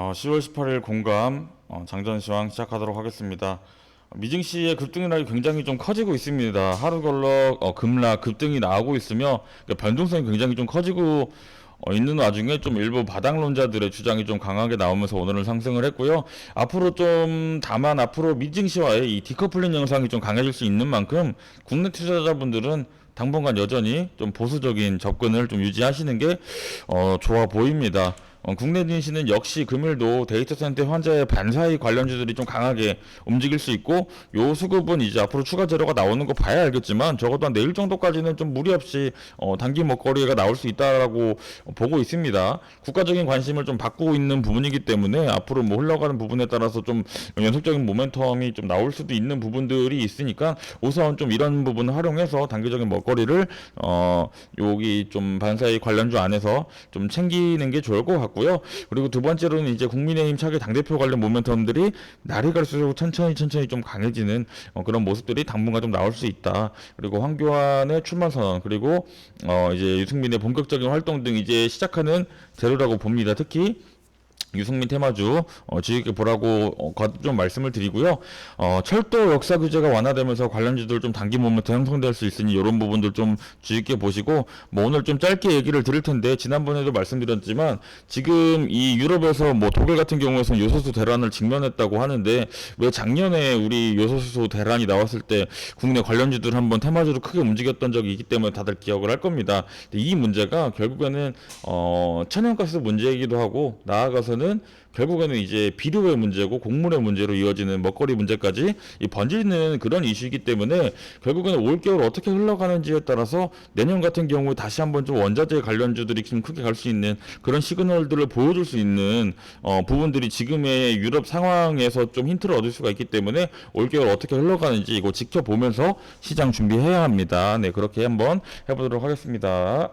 어, 10월 18일 공감 어, 장전시황 시작하도록 하겠습니다. 미증 시의 급등이라기 굉장히 좀 커지고 있습니다. 하루걸럭 어, 급락 급등이 나오고 있으며 그러니까 변동성이 굉장히 좀 커지고 어, 있는 와중에 좀 일부 바닥론자들의 주장이 좀 강하게 나오면서 오늘은 상승을 했고요. 앞으로 좀 다만 앞으로 미증시와의 이 디커플링 영상이 좀 강해질 수 있는 만큼 국내 투자자분들은 당분간 여전히 좀 보수적인 접근을 좀 유지하시는 게 어, 좋아 보입니다. 어, 국내 증시는 역시 금일도 데이터 센터 환자의 반사이 관련주들이 좀 강하게 움직일 수 있고 요 수급은 이제 앞으로 추가 재료가 나오는 거 봐야 알겠지만 적어도 한 내일 정도까지는 좀 무리 없이 어, 단기 먹거리가 나올 수 있다라고 보고 있습니다. 국가적인 관심을 좀 받고 있는 부분이기 때문에 앞으로 뭐 흘러가는 부분에 따라서 좀 연속적인 모멘텀이 좀 나올 수도 있는 부분들이 있으니까 우선 좀 이런 부분을 활용해서 단기적인 먹거리를 어 여기 좀 반사이 관련주 안에서 좀 챙기는 게 좋을 것 같고 요. 그리고 두 번째로는 이제 국민의힘 차기 당대표 관련 모멘텀들이 날이 갈수록 천천히 천천히 좀 강해지는 어, 그런 모습들이 당분간 좀 나올 수 있다. 그리고 황교안의 출마 선언 그리고 어 이제 유승민의 본격적인 활동 등 이제 시작하는 재료라고 봅니다. 특히 유승민 테마주 어, 깊게 보라고 어, 좀 말씀을 드리고요. 어, 철도 역사 규제가 완화되면서 관련주들 좀 단기 모멘트 형성될 수 있으니 이런 부분들 좀 주의 깊게 보시고 뭐 오늘 좀 짧게 얘기를 드릴 텐데 지난번에도 말씀드렸지만 지금 이 유럽에서 뭐 독일 같은 경우에서는 요소수 대란을 직면했다고 하는데 왜 작년에 우리 요소수 대란이 나왔을 때 국내 관련주들 한번 테마주로 크게 움직였던 적이 있기 때문에 다들 기억을 할 겁니다. 이 문제가 결국에는 어, 천연가스 문제이기도 하고 나아가서는 결국에는 이제 비료의 문제고 곡물의 문제로 이어지는 먹거리 문제까지 이 번지는 그런 이슈이기 때문에 결국에는 올겨울 어떻게 흘러가는지에 따라서 내년 같은 경우에 다시 한번 좀 원자재 관련주들이 좀 크게 갈 수 있는 그런 시그널들을 보여줄 수 있는 어, 부분들이 지금의 유럽 상황에서 좀 힌트를 얻을 수가 있기 때문에 올겨울 어떻게 흘러가는지 이거 지켜보면서 시장 준비해야 합니다. 네 그렇게 한번 해보도록 하겠습니다.